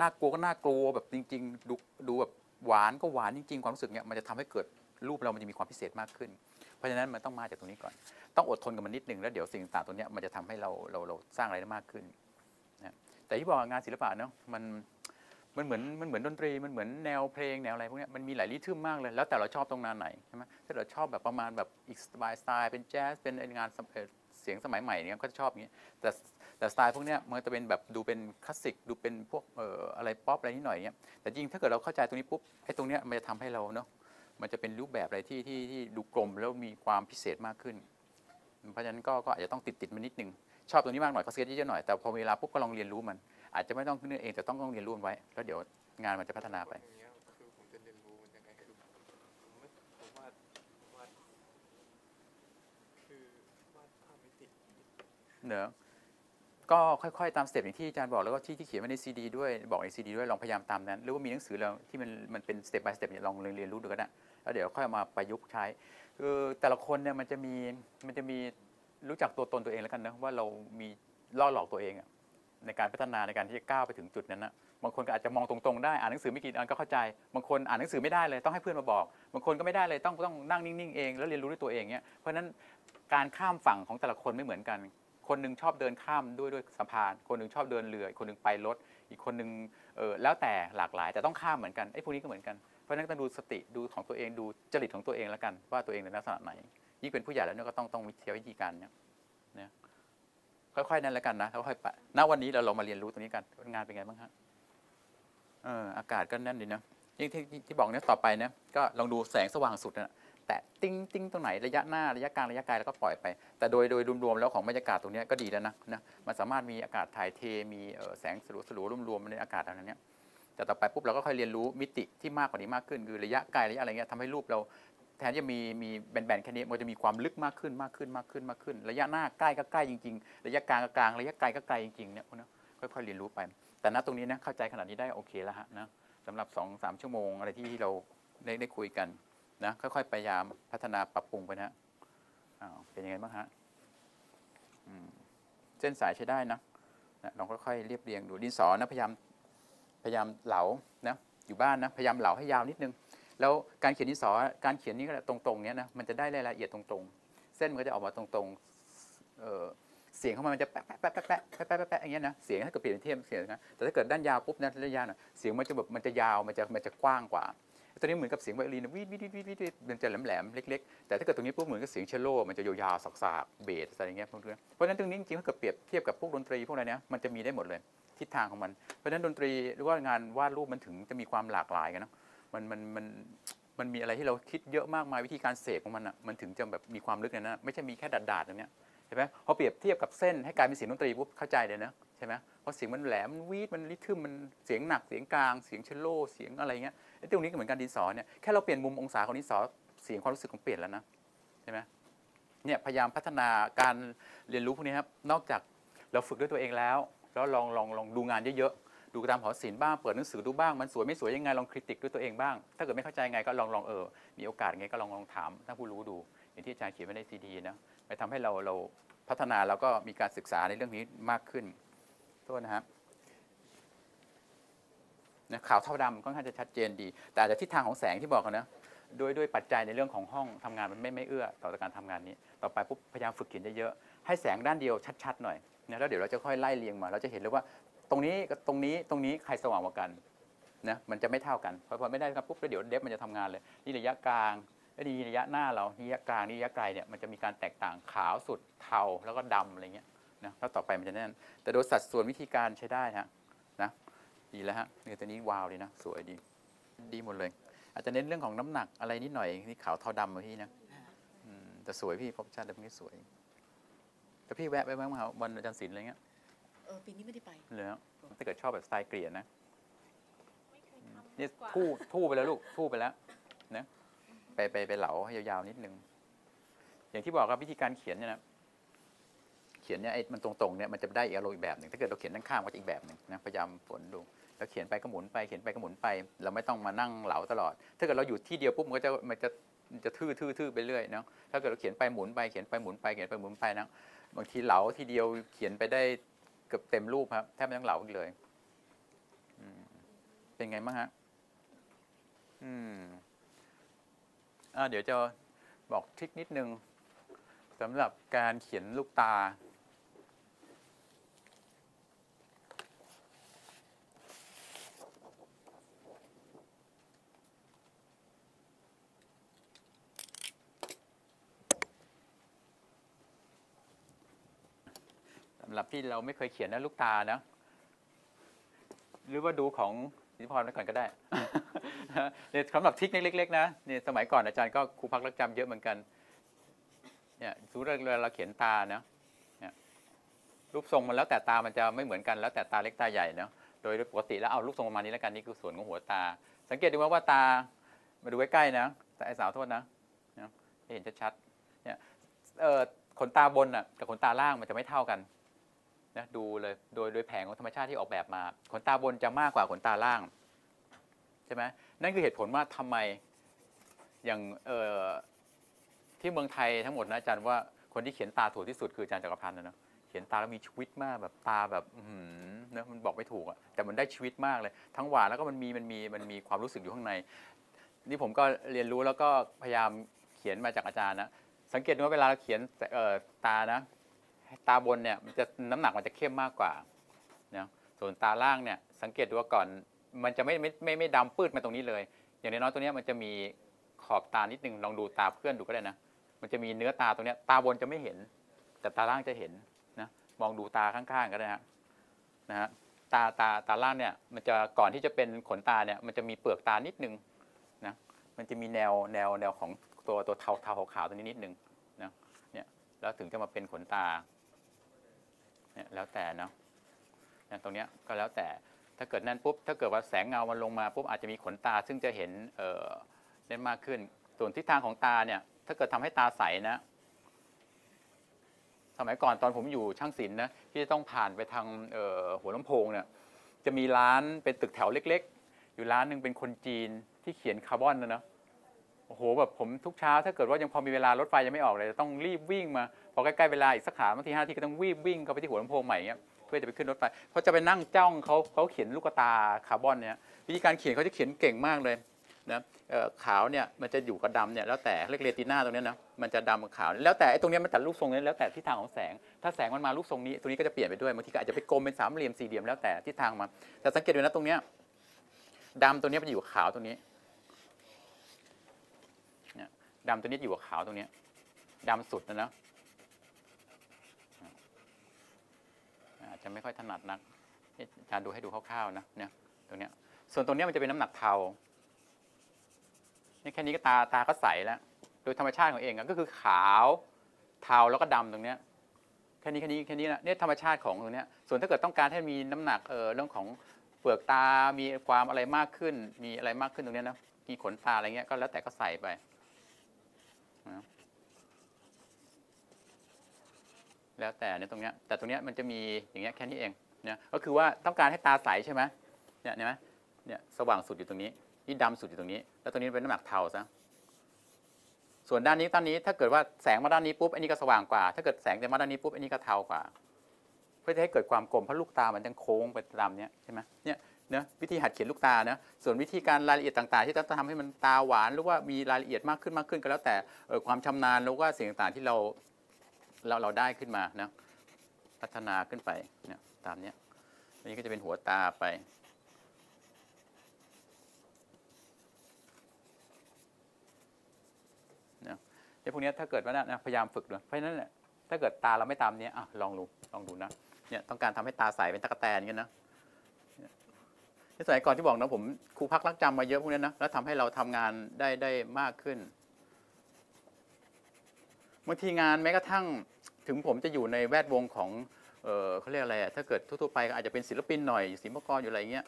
น่ากลัวก็น่ากลัวแบบจริง ๆ ดูดูแบบหวานก็หวานจริง ๆ ความรู้สึกเนี่ยมันจะทำให้เกิดรูปเรามันจะมีความพิเศษมากขึ้น เพราะฉะนั้นมันต้องมาจากตรงนี้ก่อน ต้องอดทนกับมันนิดนึงแล้วเดี๋ยวสิ่งต่างๆตัวเนี้ยมันจะทำให้เราเราเราสร้างอะไรได้มากขึ้นนะแต่ที่บอกงานศิลปะเนาะมันมันเหมือนมันเหมือนดนตรีมันเหมือนแนวเพลงแนวอะไรพวกเนี้ยมันมีหลายริทึมมากเลย แล้วแต่เราชอบตรงนั้นไหนใช่ไหมถ้าเราชอบแบบประมาณแบบอีกสไตล์สไตล์เป็นแจ๊สเป็นงานเสียงสมัยใหม่เนี่ยก็ชอบอย่างเงี้ยแต่ แต่สไตล์พวกเนี้ยมันจะเป็นแบบดูเป็นคลาสสิกดูเป็นพวกเอ่ออะไรป๊อปอะไรนิดหน่อยเนี้ยแต่จริงถ้าเกิดเราเข้าใจตรงนี้ปุ๊บไอ้ตรงเนี้ยมันจะทำให้เราเนาะมันจะเป็นรูปแบบอะไรที่ที่ที่ดูกลมแล้วมีความพิเศษมากขึ้น เพราะฉะนั้นก็ก็อาจจะต้องติดติดมันนิดนึงชอบตรงนี้มากหน่อยก็เสียเยอะๆหน่อยแต่พอเวลาปุ๊บก็ลองเรียนรู้มัน อาจจะไม่ต้องขึ้นเองแต่ต้องต้องเรียนรู้มันไว้ แล้วเดี๋ยวงานมันจะพัฒนาไปอย่างเงี้ยคือผมจะเรียนรู้มันยังไงคือผมไม่ผมวาดวาดคือวาดภาพไม่ติดเนอะ ก็ค่อยๆตามสเต็ปอย่างที่อาจารย์บอกแล้วก็ที่ที่เขียนไว้ในซีดีด้วยบอกในซีดีด้วยลองพยายามตามนั้น หรือว่ามีหนังสือเราที่มันมันเป็นสเต็ป by สเต็ปเนี่ยลองเรียนรู้ดูก็ได้แล้วเดี๋ยวค่อยมาประยุกต์ใช้คือแต่ละคนเนี่ยมันจะมีมันจะมีรู้จักตัวตนตัวเองแล้วกันนะว่าเรามีล่อหลอกตัวเองในการพัฒนาในการที่จะก้าวไปถึงจุดนั้นนะบางคนก็อาจจะมองตรงๆได้อ่านหนังสือไม่กี่อันก็เข้าใจ บางคนอ่านหนังสือไม่ได้เลยต้องให้เพื่อนมาบอก บางคนก็ไม่ได้เลยต้องต้องนั่งนิ่งๆเอง แล้วเรียนรู้ด้วยตัวเองเนี่ยเพราะฉะนั้นการข้ามฝั่งของแต่ละคนไม่เหมือนกัน คนหนึงชอบเดินข้ามด้วยด้วยสะพาน คนหนึงชอบเดินเรืออีกคนหนึงไปรถ อีกคนหนึงเออแล้วแต่หลากหลายแต่ต้องข้ามเหมือนกันไอ้พวกนี้ก็เหมือนกันเพราะฉะนั้นต้องดูสติดูของตัวเองดูจริตของตัวเองแล้วกัน ว่าตัวเองในลักษณะไหนยิ่งเป็นผู้ใหญ่แล้วเนี่ยก็ต้องต้องใช้วิธีการเนี่ยนี่ยค่อยๆนั่นแล้วกันนะแล้วค่อยๆไปณวันนี้เราลองมาเรียนรู้ตรงนี้กันงานเป็นไงบ้างฮะเอออากาศก็แน่นดีนะยิ่งที่ที่ที่บอกเนี่ยต่อไปเนี่ยก็ลองดูแสงสว่างสุดนะ แต่ติ้งติ้งตรงไหนระยะหน้าระยะกลางระยะไกลแล้วก็ปล่อยไป แต่โดยโดยรวมๆแล้วของบรรยากาศตรงนี้ก็ดีแล้วนะนะมันสามารถมีอากาศถ่ายเทมีแสงสลัวสลัวรวมๆในอากาศอะไรเนี้ยแต่ต่อไปปุ๊บเราก็ค่อยเรียนรู้มิติที่มากกว่านี้มากขึ้น คือระยะไกลระยะอะไรเงี้ยทำให้รูปเราแทนจะมีมีแบนๆแค่นี้มันจะมีความลึกมากขึ้นมากขึ้นมากขึ้นมากขึ้น ระยะหน้าใกล้ก็ใกล้จริงๆ ระยะกลางก็กลางระยะไกลก็ไกลจริงๆเนี่ยค่อยๆเรียนรู้ไป แต่ณตรงนี้นะเข้าใจขนาดนี้ได้โอเคแล้วฮะนะสำหรับ2อสชั่วโมงอะไรที่เราได้ได้คุยกัน นะค่อยๆพยายามพัฒนาปรับปรุงไปนะเป็นยังไงบ้างฮะเส้นสายใช้ได้นะนะลองค่อยๆเรียบเรียงดูดินสอนะพยายามพยายามเหลานะอยู่บ้านนะพยายามเหลาให้ยาวนิดนึง แล้วการเขียนดินสอการเขียนนี้ก็ตรงๆเนี้ยนะมันจะได้รายละเอียดตรงๆ เส้นมันก็จะออกมาตรงๆเสียงเข้ามามันจะแป๊ะแป๊ะแป๊ะแป๊ะแป๊ะแป๊ะแป๊ะอย่างเงี้ยนะเสียงถ้าเกิดเปลี่ยนเป็นเทียมเสียงนะแต่ถ้าเกิดด้านยาวปุ๊บนะระยะยาวเสียงมันจะแบบมันจะยาวมันจะมันจะกว้างกว่า ตัวนี้เหมือนกับเสียงไวโอลินนะวีดวีดวีดวีดวีดมันจะแหลมๆเล็กๆ แต่ถ้าเกิดตรงนี้ปุ๊บเหมือนกับเสียงเชลโลมันจะยาวๆสากๆเบสอะไรเงี้ยพวกนี้เพราะฉะนั้นตรงนี้จริงๆถ้าเกิดเปรียบเทียบกับพวกดนตรีพวกอะไรเนี้ยมันจะมีได้หมดเลยทิศทางของมัน เพราะฉะนั้นดนตรีหรือว่างานวาดรูปมันถึงจะมีความหลากหลายกันเนอะมันมันมันมันมีอะไรที่เราคิดเยอะมากมายวิธีการเสกของมันอะมันถึงจะแบบมีความลึกในนั้นะไม่ใช่มีแค่ดาดๆอย่างเนี้ยใช่ไหมพอเปรียบเทียบกับเส้นให้กลายเป็นเสียงดนตรีปุ๊บเข้าใจเลยนะ ใช่ไหมเพราะเสียงมันแหลมมันวีดมันริทึมมันเสียงหนักเสียงกลางเสียงเชลโลเสียงอะไรเงี้ยไอ้ตรงนี้ก็เหมือนกันดินสอเนี่ยแค่เราเปลี่ยนมุมองศาของดินสอเสียงความรู้สึกของเปลี่ยนแล้วนะใช่ไหมเนี่ยพยายามพัฒนาการเรียนรู้พวกนี้ครับนอกจากเราฝึกด้วยตัวเองแล้ว แล้วลองลองลองดูงานเยอะๆดูตามหอศิลป์บ้างเปิดหนังสือดูบ้างมันสวยไม่สวยยังไงลองคริติกด้วยตัวเองบ้าง ถ้าเกิดไม่เข้าใจไงก็ลองลองเออมีโอกาสไงก็ลองลองถามถ้าผู้รู้ดู อย่างที่อาจารย์เขียนไว้ในซีดีนะไปทำให้เราเราพัฒนาแล้วก็มีการศึกษาในเรื่องนี้มากขึ้น โทษนะครับนะขาวเท่าดำค่อนข้างจะชัดเจนดี แต่อาจจะทิศทางของแสงที่บอกกันนะด้วยด้วยปัจจัยในเรื่องของห้องทำงานมันไม่ไม่เอื้อต่อการทำงานนี้ ต่อไปปุ๊บพยายามฝึกเขียนเยอะๆให้แสงด้านเดียวชัดๆหน่อยนะแล้วเดี๋ยวเราจะค่อยไล่เรียงมา เราจะเห็นเลยว่า ตรงนี้กับตรงนี้ตรงนี้ใครสว่างกว่ากันนะมันจะไม่เท่ากันพอพอไม่ได้ครับปุ๊บแล้วเดี๋ยวเดฟมันจะทำงานเลยนี่ระยะกลางแล้วนี่ระยะหน้าเรานี่ระยะกลางนี่ระยะไกลเนี่ยมันจะมีการแตกต่างขาวสุดเทาแล้วก็ดำอะไรเงี้ย นะแล้วต่อไปมันจะแน่น แต่โดยสัดส่วนวิธีการใช้ได้ฮะนะดีแล้วฮะนี่ตัวนี้วาวเลยนะ สวยดี ดีหมดเลย อาจจะเน้นเรื่องของน้ำหนักอะไรนิดหน่อยนี่ขาวเทาดำอะพี่นะอืมแต่สวยพี่พบชาติแต่พวกนี้สวยแต่พี่แวะไปบ้างไหมครับวันอาจารย์ศิลป์อะไรเงี้ยเออปีนี้ไม่ได้ไปเลยครับถ้าเกิดชอบแบบสไตล์เกลียดนะไม่เคยทำนี่กว่าทู่ทู่ไปแล้วลูกทู่ไปแล้วนะไปไปไปเหลาให้ยาวๆนิดนึงอย่างที่บอกครับวิธีการเขียนเนี่ยนะเขียนเนี่ยไอ้มันตรงๆเนี่ยมันจะได้อีกอารมณ์อีกแบบหนึ่งถ้าเกิดเราเขียนด้านข้างก็จะอีกแบบหนึ่งนะพยายามฝนดูแล้วเขียนไปก็หมุนไปเขียนไปก็หมุนไป เราไม่ต้องมานั่งเหลาตลอด ถ้าเกิดเราอยู่ที่เดียวปุ๊บมันก็จะมันจะจะทื่อทื่อทื่อไปเรื่อยเนาะถ้าเกิดเราเขียนไปหมุนไปเขียนไปหมุนไปเขียนไปหมุนไปนะบางทีเหลาทีเดียวเขียนไปได้เกือบเต็มรูปครับแทบไม่ต้องเหลาอีกเลยเป็นไงบ้างฮะอืมอ่าเดี๋ยวจะบอกทริคนิดนึงสำหรับการเขียนลูกตา หรับที่เราไม่เคยเขียนนะลูกตานะ หรือว่าดูของสิทธิพรไว้ก่อนก็ได้เนี่ยสำหรับทริคเล็ก ๆ นะเนี่ยสมัยก่อนอาจารย์ก็ครูพักรักจำเยอะเหมือนกันเนี่ยสมมติเรเราเขียนตาเนี่ยรูปทรงมันแล้วแต่ตามันจะไม่เหมือนกันแล้วแต่ตาเล็กตาใหญ่เนาะโดยปกติแล้วเอารูปทรงประมาณนี้แล้วกันนี่คือส่วนของหัวตา สังเกตดูว่าว่าตามาดูใกล้ๆนะแต่ไอ้สาวโทษนะนะเห็นชัดๆเนี่ยขนตาบนอะกับขนตาล่างมันจะไม่เท่ากัน นะดูเลยโดยโดยแผงของธรรมชาติที่ออกแบบมา ขนตาบนจะมากกว่าขนตาล่างใช่ไหมนั่นคือเหตุผลว่าทำไมอย่างเออที่เมืองไทยทั้งหมดนะอาจารย์ว่าคนที่เขียนตาถูกที่สุดคืออาจารย์จักรพันธ์นะเนอะเขียนตาแล้วมีชีวิตมากแบบตาแบบอื้อหือนะมันบอกไม่ถูกอะแต่มันได้ชีวิตมากเลย ทั้งหวานแล้วก็มันมีมันมีมันมีความรู้สึกอยู่ข้างใน นี่ผมก็เรียนรู้แล้วก็พยายามเขียนมาจากอาจารย์นะสังเกตดูว่าเวลาเราเขียนตานะ ตาบนเนี่ยมันจะน้ำหนักมันจะเข้มมากกว่านะส่วนตาล่างเนี่ยสังเกตดูว่าก่อนมันจะไม่ไม่ไม่ไม่ดำปื้ดมาตรงนี้เลย อย่างน้อยๆตัวเนี้ยมันจะมีขอบตานิดนึงลองดูตาเพื่อนดูก็ได้นะ มันจะมีเนื้อตาตรงเนี้ยตาบนจะไม่เห็น แต่ตาล่างจะเห็นนะมองดูตาข้างๆก็ได้ฮะนะฮะตาตาตาล่างเนี่ยมันจะก่อนที่จะเป็นขนตาเนี่ยมันจะมีเปลือกตานิดนึงนะมันจะมีแนวแนวแนวของตัวตัวเทาเทาขาวๆตรงนี้นิดนึงนะเนี่ยแล้วถึงจะมาเป็นขนตา เนี่ยแล้วแต่เนาะเนี่ยตรงเนี้ยก็แล้วแต่ถ้าเกิดนั่นปุ๊บถ้าเกิดว่าแสงเงามันลงมาปุ๊บอาจจะมีขนตา ซึ่งจะเห็นเอ่อได้มากขึ้น ส่วนทิศทางของตาเนี่ย ถ้าเกิดทำให้ตาใสนะ สมัยก่อนตอนผมอยู่ช่างศิลป์นะที่จะต้องผ่านไปทางหัวลำโพงเนี่ยจะมีร้านเป็นตึกแถวเล็ก ๆ อยู่ร้านหนึ่งเป็นคนจีนที่เขียนคาร์บอนนะเนาะ โอ้โหแบบผมทุกเช้าถ้าเกิดว่ายังพอมีเวลารถไฟยังไม่ออกเลยจะต้องรีบวิ่งมาพอใกล้ๆเวลาอีกสักขาบางทีห้านาทีก็ต้องวิ่งวิ่งเข้าไปที่หัวลำโพงใหม่เงี้ยเพื่อจะไปขึ้นรถไฟเพราะจะไปนั่งจ้องเขาเขาเขียนลูกตาคาร์บอนเนี่ยวิธีการเขียนเขาจะเขียนเก่งมากเลยนะขาวเนี่ยมันจะอยู่กับดำเนี่ยแล้วแต่เรียกเรติน่าตรงเนี้ยนะมันจะดำกับขาว แล้วแต่ไอ้ตรงเนี้ยมันตัดรูปทรงนี้แล้วแต่ทิศทางของแสง ถ้าแสงมันมารูปทรงนี้ตรงนี้ก็จะเปลี่ยนไปด้วยบางทีก็อาจจะไปกลมเป็นสามเหลี่ยมสี่เหลี่ยมแล้วแต่ทิศทางมาแต่สังเกตดูนะตรงเนี้ยดำตัวนี้มันอยู่ขาวตรงนี้ ดำตัวนี้อยู่กับขาวตรงนี้ดำสุดนะนะอาจจะไม่ค่อยถนัดนักอาจารย์ดูให้ดูคร่าวๆนะเนี่ยตรงนี้ส่วนตรงนี้มันจะเป็นน้ำหนักเทานี่แค่นี้ก็ตาตาก็ใสแล้ว โดยธรรมชาติของเองก็คือขาวเทาแล้วก็ดำตรงนี้แค่นี้แค่นี้แค่นี้นะเนี่ยธรรมชาติของตรงนี้ส่วนถ้าเกิดต้องการให้มีน้ำหนักเออเรื่องของเปลือกตา มีความอะไรมากขึ้น มีอะไรมากขึ้นตรงนี้นะมีขนตาอะไรเงี้ยก็แล้วแต่ก็ใส่ไป นะแล้วแต่เนี่ยตรงเนี้ยแต่ตรงเนี้ยมันจะมีอย่างเงี้ยแค่นี้เองเนี่ยก็คือว่าต้องการให้ตาใสใช่ไหมเนี่ยเห็นไหมเนี่ยสว่างสุดอยู่ตรงนี้นี่ดำสุดอยู่ตรงนี้ แล้วตรงนี้เป็นน้ำหนักเทาซะส่วนด้านนี้ด้านนี้ถ้าเกิดว่าแสงมาด้านนี้ปุ๊บอันนี้ก็สว่างกว่า ถ้าเกิดแสงจะมาด้านนี้ปุ๊บอันนี้ก็เทากว่า เพื่อจะให้เกิดความกลมเพราะลูกตามันจะโค้งไปตามเนี้ยใช่ไหมเนี่ย นะวิธีหัดเขียนลูกตานะส่วนวิธีการรายละเอียดต่างๆ ที่ต้องทำให้มันตาหวานหรือว่ามีรายละเอียดมากขึ้นมากขึ้นก็แล้วแต่ความชำนาญหรือว่าสิ่งต่างๆที่เราเราเราได้ขึ้นมานะพัฒนาขึ้นไปเนี่ยตามเนี้ยอันนี้ก็จะเป็นหัวตาไปเนี่ยพวกนี้ถ้าเกิดว่านะพยายามฝึกด้วยเพราะฉะนั้นถ้าเกิดตาเราไม่ตามเนี้ยอะลองดูลองดูนะเนี่ยต้องการทำให้ตาใสเป็นตะกแตนอย่างเงี้ยนะ ในสมัยก่อนที่บอกนะผมครูพักรักจำมาเยอะพวกนี้นะแล้วทำให้เราทำงานได้ได้มากขึ้นบางทีงานแม้กระทั่งถึงผมจะอยู่ในแวดวงของเออเขาเรียกอะไรอะถ้าเกิดทั่วๆไปก็อาจจะเป็นศิลปินหน่อยศิลปกรอยู่อะไรเงี้ย